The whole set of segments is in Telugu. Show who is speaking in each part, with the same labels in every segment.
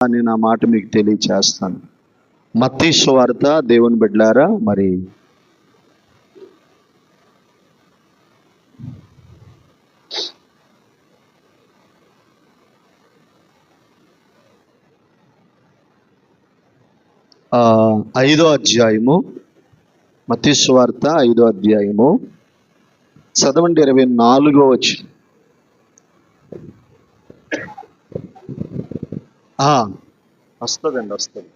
Speaker 1: అని నా మాట మీకు తెలియచేస్తాను. మత్తీసు వార్త దేవుని బిడ్డారా మరి ఐదో అధ్యాయము మతీశ్వార్త ఐదో అధ్యాయము చదవండి ఇరవై నాలుగో వచ్చి వస్తుందండి వస్తుంది.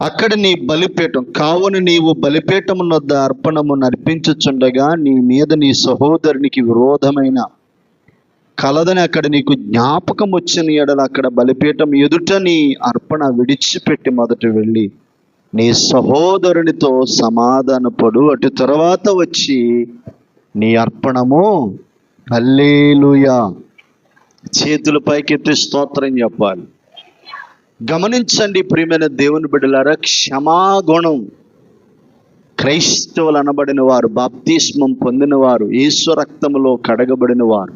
Speaker 1: అక్కడ నీ బలిపీఠం కావున నీవు బలిపీఠమునొద్ద అర్పణము నర్పించుచుండగా నీ మీద నీ సహోదరునికి విరోధమైన కలదని అక్కడ నీకు జ్ఞాపకం వచ్చిన ఎడల అక్కడ బలిపీఠం ఎదుట నీ అర్పణ విడిచిపెట్టి మొదట వెళ్ళి నీ సహోదరునితో సమాధానపడు. అటు తర్వాత వచ్చి నీ అర్పణము. హల్లేలుయా. చేతుల పైకెత్తి స్తోత్రం చెప్పాలి. గమనించండి ప్రియమైన దేవుని బిడ్డలారా క్షమాగుణం క్రైస్తవులు అనబడిన వారు బాప్తిస్మం పొందిన వారు ఈశ్వ రక్తములో కడగబడిన వారు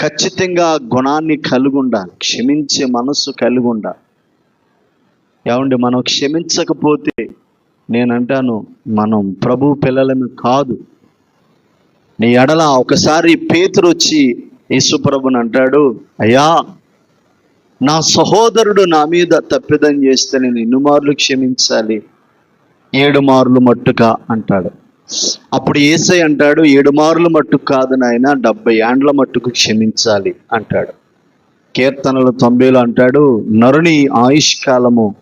Speaker 1: ఖచ్చితంగా గుణాన్ని కలిగి ఉండాలి క్షమించే మనస్సు కలిగి ఉండాలి. ఏమండి మనం క్షమించకపోతే నేనంటాను మనం ప్రభు పిల్లలను కాదు. నీ ఎడల ఒకసారి పేతురు వచ్చి యేసుప్రభుని అంటాడు అయ్యా నా సహోదరుడు నా మీద తప్పిదం చేస్తే నేను ఎన్ని మార్లు క్షమించాలి? ఏడు మార్లు మట్టుగా అంటాడు. అప్పుడు ఏసై అంటాడు ఏడు మార్లు మట్టుకు కాదు నాయన డెబ్బై ఏండ్ల మట్టుకు క్షమించాలి అంటాడు. కీర్తనలు తొంభైలో అంటాడు నరుని ఆయుష్ కాలము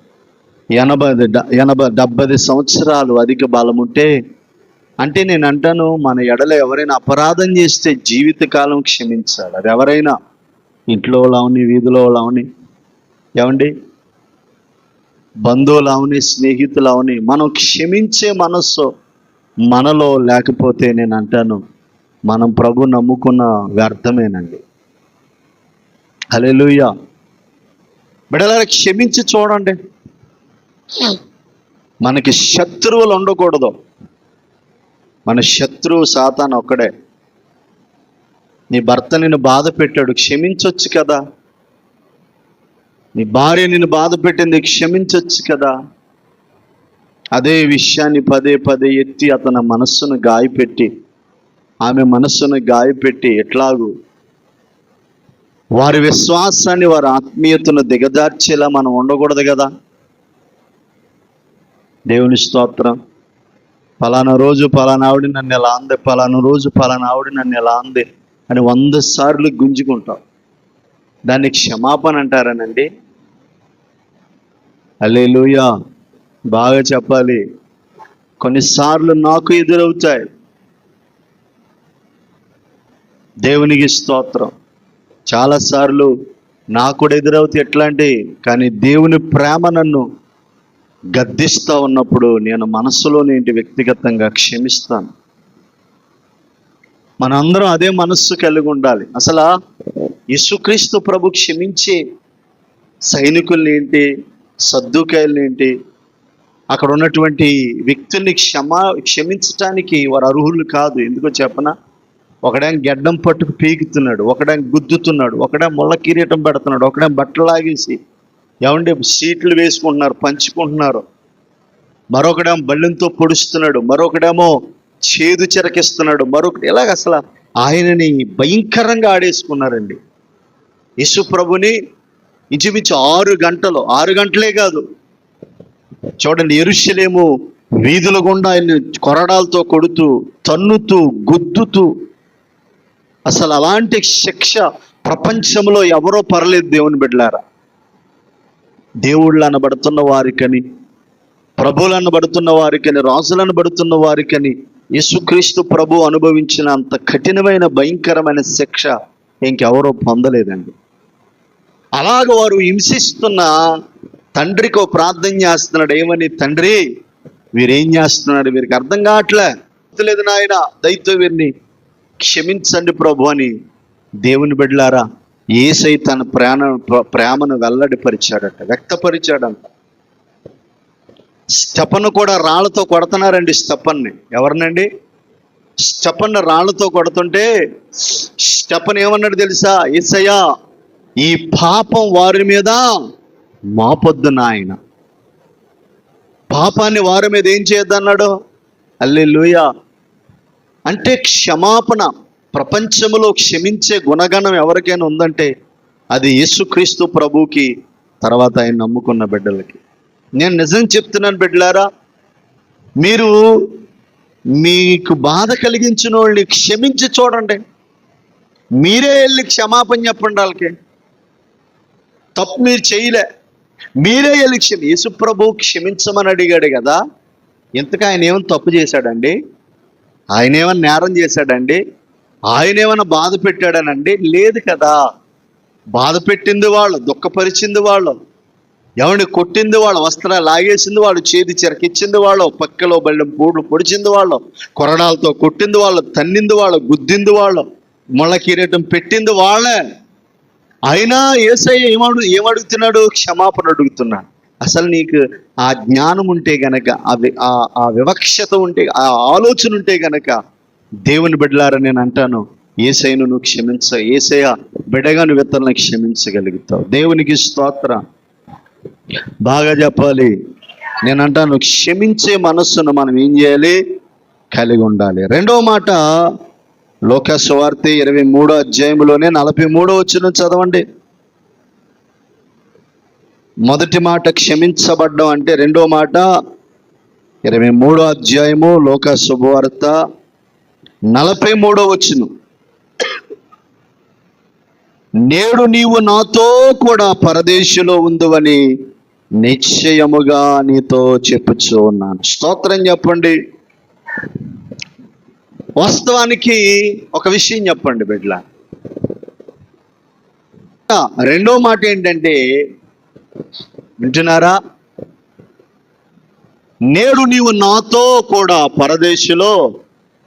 Speaker 1: ఎనభై డ- ఎనభై డెబ్బై సంవత్సరాలు అధిక బలముంటే అంటే నేను అంటాను మన ఎడల ఎవరైనా అపరాధం చేస్తే జీవితకాలం క్షమించాలి. అది ఎవరైనా ఇంట్లో లావని వీధిలో లావని ఏమండి? బంధువులు అవని స్నేహితులు అవని మనం క్షమించే మనస్సు మనలో లేకపోతే నేను అంటాను మనం ప్రభు నమ్ముకున్న వ్యర్థమేనండి. హల్లెలూయా. బిడలారా క్షమించి చూడండి. మనకి శత్రువులు ఉండకూడదు. మన శత్రువు సాతాను ఒక్కడే. నీ భర్త నిన్ను బాధ పెట్టాడు క్షమించొచ్చు కదా. నీ భార్య నిన్ను బాధ పెట్టింది క్షమించవచ్చు కదా. అదే విషయాన్ని పదే పదే ఎత్తి అతని మనస్సును గాయపెట్టి ఆమె మనస్సును గాయపెట్టి ఎట్లాగూ వారి విశ్వాసాన్ని వారి ఆత్మీయతను దిగజార్చేలా మనం ఉండకూడదు కదా. దేవుని స్తోత్రం. పలానా రోజు పలానా ఆవిడ నన్ను ఎలా అంది? పలానా రోజు పలానా ఆవిడ నన్ను ఎలా అంది? అని వంద సార్లు గుంజుకుంటాం. దాన్ని క్షమాపణ అంటారనండి. లూయా బాగా చెప్పాలి. కొన్నిసార్లు నాకు ఎదురవుతాయి. దేవునికి స్తోత్రం. చాలాసార్లు నాకు కూడా ఎదురవుతాయి ఎట్లాంటి? కానీ దేవుని ప్రేమ నన్ను గద్దిస్తూ ఉన్నప్పుడు నేను మనస్సులోనేంటి వ్యక్తిగతంగా క్షమిస్తాను. మనందరం అదే మనస్సు కలిగి ఉండాలి. అసలు యేసుక్రీస్తు ప్రభు క్షమించే సైనికుల్ని ఏంటి ఏంటి అక్కడ ఉన్నటువంటి వ్యక్తుల్ని క్షమా క్షమించటానికి వారు అర్హులు కాదు. ఎందుకో చెప్పనా? ఒకడే గెడ్డం పట్టుకు పీకుతున్నాడు ఒకడే గుద్దుతున్నాడు ఒకడే ముళ్ళ కిరీటం పెడుతున్నాడు ఒకడే బట్టలు లాగేసి ఏమంటే సీట్లు వేసుకుంటున్నారు పంచుకుంటున్నారు. మరొకడేమో బళ్ళంతో పొడుస్తున్నాడు మరొకడేమో చేదు చెరకిస్తున్నాడు మరొకటి ఇలాగ అసలు ఆయనని భయంకరంగా ఆడేసుకున్నారండి. యేసు ప్రభుని ఇంచుమించు ఆరు గంటలు ఆరు గంటలే కాదు. చూడండి ఎరుషలేము వీధుల గుండా ఆయన్ని కొరడాలతో కొడుతూ తన్నుతూ గుద్దుతూ అసలు అలాంటి శిక్ష ప్రపంచంలో ఎవరో పర్లేదు దేవుని బిడ్డలారా. దేవుళ్ళు అనబడుతున్న వారికని ప్రభువులు అనబడుతున్న వారికని రాజులు అనబడుతున్న వారికని యేసుక్రీస్తు ప్రభు అనుభవించిన అంత కఠినమైన భయంకరమైన శిక్ష ఇంకెవరో పొందలేదండి. అలాగ వారు హింసిస్తున్న తండ్రికో ప్రార్థన చేస్తున్నాడు ఏమని తండ్రి? వీరేం చేస్తున్నాడు? వీరికి అర్థం కావట్లే. లేదు నాయన దయతో వీరిని క్షమించండి ప్రభు అని దేవుని బిడ్డలారా ఏసై తన ప్రేమ ప్రేమను వెల్లడిపరిచాడట వ్యక్తపరిచాడంట. స్టెపన్ కూడా రాళ్ళతో కొడుతున్నారండి స్టెపన్ని ఎవరినండి? స్టెపన్ రాళ్ళతో కొడుతుంటే స్టెపన్ ఏమన్నాడు తెలుసా? ఏసయ్యా ఈ పాపం వారి మీద మాపొద్దు నాయన. పాపాన్ని వారి మీద ఏం చేయొద్దన్నాడు? అల్లెలుయ. అంటే క్షమాపణ. ప్రపంచంలో క్షమించే గుణగణం ఎవరికైనా ఉందంటే అది యేసుక్రీస్తు ప్రభుకి తర్వాత ఆయన నమ్ముకున్న బిడ్డలకి. నేను నిజం చెప్తున్నాను బిడ్డలారా మీరు మీకు బాధ కలిగించిన వాళ్ళని క్షమించి చూడండి. మీరే వెళ్ళి క్షమాపణ చెప్పండి వాళ్ళకి తప్పు మీరు చేయలే. మీరే వెళ్ళి క్షమి యేసుప్రభు క్షమించమని అడిగాడు కదా ఇంతకు ఆయన ఏమైనా తప్పు చేశాడండి? ఆయన ఏమైనా నేరం చేశాడండి? ఆయన ఏమైనా బాధ పెట్టాడనండి? లేదు కదా. బాధ పెట్టింది వాళ్ళు దుఃఖపరిచింది వాళ్ళు. ఎవరిని కొట్టింది వాళ్ళు వస్త్రాలు లాగేసింది వాళ్ళు చేతి చెరకిచ్చింది వాళ్ళు పక్కలో బళ్ళం పూడ్లు పొడిచింది వాళ్ళు కొరడాలతో కొట్టింది వాళ్ళు తన్నింది వాళ్ళు గుద్దింది వాళ్ళు మొళ్ళ కిరీటం పెట్టింది వాళ్ళే. అయినా ఏసయ్య ఏమడు ఏమడుగుతున్నాడు? క్షమాపణ అడుగుతున్నాడు. అసలు నీకు ఆ జ్ఞానం ఉంటే గనక ఆ- ఆ వివక్షత ఉంటే ఆ ఆలోచన ఉంటే గనక దేవుని బిడ్డలారా నేను అంటాను ఏసైను నువ్వు క్షమించ ఏసయ్య బిడగా నువ్వు ఇతరులను క్షమించగలుగుతావు. దేవునికి స్తోత్ర. బాగా చెప్పాలి. నేను అంటాను క్షమించే మనస్సును మనం ఏం చేయాలి? కలిగి ఉండాలి. రెండవ మాట లోక ఇరవై మూడో అధ్యాయంలోనే నలభై మూడో వచ్చిన చదవండి. మొదటి మాట క్షమించబడ్డం అంటే రెండో మాట ఇరవై మూడో అధ్యాయము లోక శుభవార్త నలభై మూడో వచ్చును నేడు నీవు నాతో కూడా పరదేశంలో ఉందువని నిశ్చయముగా నీతో చెప్పుచూ ఉన్నాను. స్తోత్రం చెప్పండి. వాస్తవానికి ఒక విషయం చెప్పండి బిడ్ల రెండో మాట ఏంటంటే వింటున్నారా? నేడు నీవు నాతో కూడా పరదేశంలో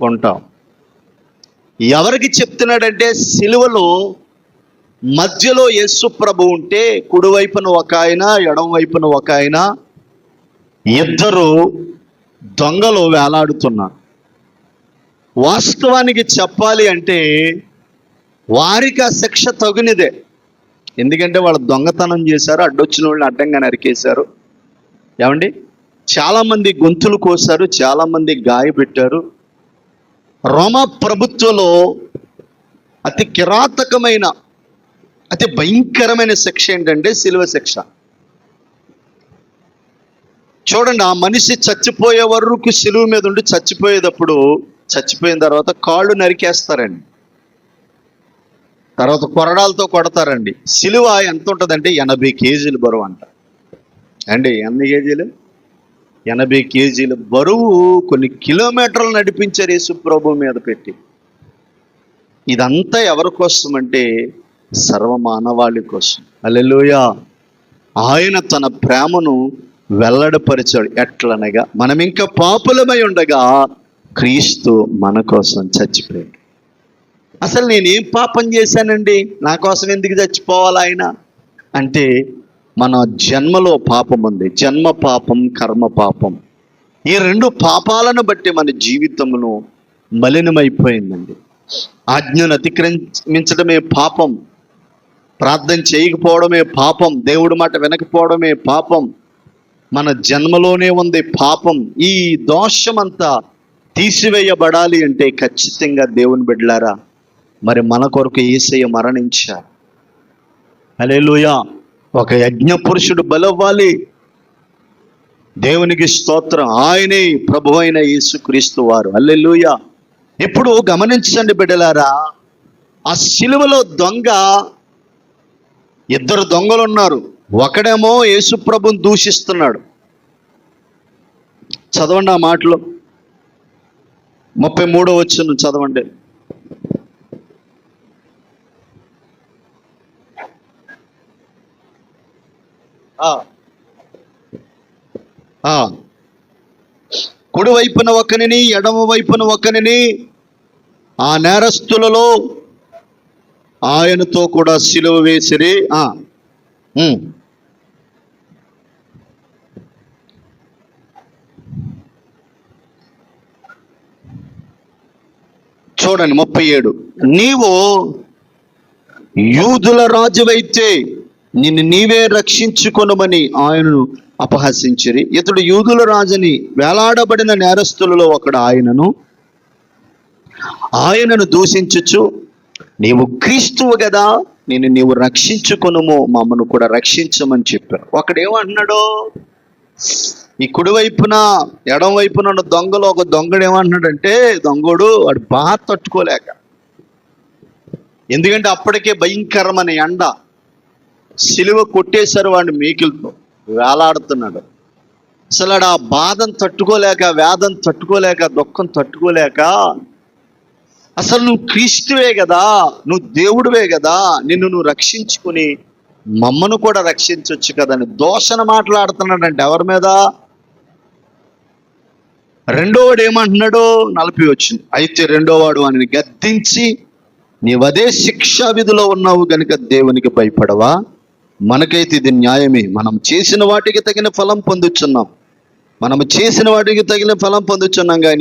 Speaker 1: ఉంటావు. ఎవరికి చెప్తున్నాడంటే సిలువలో మధ్యలో యేసు ప్రభు ఉంటే కుడివైపున ఒక ఆయన ఎడంవైపున ఒక ఆయన ఇద్దరు దొంగలు వేలాడుతున్నారు. వాస్తవానికి చెప్పాలి అంటే వారికి ఆ శిక్ష తగునిదే. ఎందుకంటే వాళ్ళు దొంగతనం చేశారు అడ్డొచ్చిన వాళ్ళని అడ్డంగా నరికేశారు. ఏమండి? చాలామంది గొంతులు కోసారు చాలామంది గాయపెట్టారు. రోమా ప్రభుత్వంలో అతి కిరాతకమైన అతి భయంకరమైన శిక్ష ఏంటంటే శిలువ శిక్ష. చూడండి ఆ మనిషి చచ్చిపోయే వరకు శిలువ మీద ఉండి చచ్చిపోయేటప్పుడు చచ్చిపోయిన తర్వాత కాళ్ళు నరికేస్తారండి. తర్వాత కొరడాలతో కొడతారండి. సిలువ ఎంత ఉంటుందంటే ఎనభై కేజీలు బరువు అంట. అండి ఎన్ని కేజీలు? ఎనభై కేజీలు బరువు కొన్ని కిలోమీటర్లు నడిపించారు యేసుప్రభు మీద పెట్టి. ఇదంతా ఎవరి కోసం అంటే సర్వ మానవాళి కోసం. అల్లెలోయ ఆయన తన ప్రేమను వెల్లడపరిచాడు ఎట్లనగా మనం ఇంకా పాపులమై ఉండగా క్రీస్తు మన కోసం చచ్చిపోయాడు. అసలు నేనేం పాపం చేశానండి? నా కోసం ఎందుకు చచ్చిపోవాలి ఆయన? అంటే మన జన్మలో పాపం ఉంది. జన్మ పాపం కర్మ పాపం. ఈ రెండు పాపాలను బట్టి మన జీవితమును మలినమైపోయిందండి. ఆజ్ఞను అతిక్రమించడమే పాపం. ప్రార్థన చేయకపోవడమే పాపం. దేవుడి మాట వినకపోవడమే పాపం. మన జన్మలోనే ఉంది పాపం. ఈ దోషమంతా తీసివేయబడాలి అంటే ఖచ్చితంగా దేవుని బిడ్డలారా మరి మన కొరకు ఏసయ్య మరణించారు. అలేలుయా ఒక యజ్ఞ పురుషుడు బలవ్వాలి. దేవునికి స్తోత్రం. ఆయనే ప్రభు అయిన యేసుక్రీస్తు వారు. అల్లెలుయ ఇప్పుడు గమనించండి బిడ్డలారా ఆ సిలువలో దొంగ ఇద్దరు దొంగలు ఉన్నారు ఒకడేమో యేసు ప్రభుని దూషిస్తున్నాడు. చదవండి ఆ మాటలు. ముప్పై మూడో వచ్చును చదవండి. ఆ. ఆ. ఒకనిని ఎడమ వైపున ఒకనిని ఆ నేరస్తులలో ఆయనతో కూడా సిలువ వేసిరి ఆ. ఉమ్. చూడండి ముప్పై ఏడు నీవు యూదుల రాజువైతే నిన్ను నీవే రక్షించుకొనమని ఆయనను అపహసించిరి. ఇతడు యూదుల రాజుని వేలాడబడిన నేరస్తులలో ఒకడు ఆయనను. ఆయనను దూషించుచు నీవు క్రీస్తువు కదా నేను నీవు రక్షించుకొనుము మమ్మను కూడా రక్షించమని చెప్పారు. ఒకడేమంటున్నాడు? ఈ కుడివైపున ఎడం వైపున ఉన్న దొంగలో ఒక దొంగడు ఏమంటున్నాడంటే దొంగడు వాడు బాగా తట్టుకోలేక. ఎందుకంటే అప్పటికే భయంకరమైన ఎండ. సిలువ కొట్టేశారు వాడిని మేకిలతో. వేలాడుతున్నాడు. అసలు ఆ బాధను తట్టుకోలేక వేదం తట్టుకోలేక దుఃఖం తట్టుకోలేక అసలు నువ్వు క్రీస్తువే కదా నువ్వు దేవుడివే కదా నిన్ను నువ్వు రక్షించుకుని మమ్మను కూడా రక్షించవచ్చు కదా అని దోషణ మాట్లాడుతున్నాడంటే ఎవరి మీద? రెండోవాడు ఏమంటున్నాడు నలభై వచ్చింది. అయితే రెండోవాడు అని గద్దించి నీవదే శిక్షా విధిలో ఉన్నావు గనుక దేవునికి భయపడవా? మనకైతే ఇది న్యాయమే. మనం చేసిన వాటికి తగిన ఫలం పొందుచున్నాం. మనం చేసిన వాటికి తగిన ఫలం పొందుచున్నాం కానీ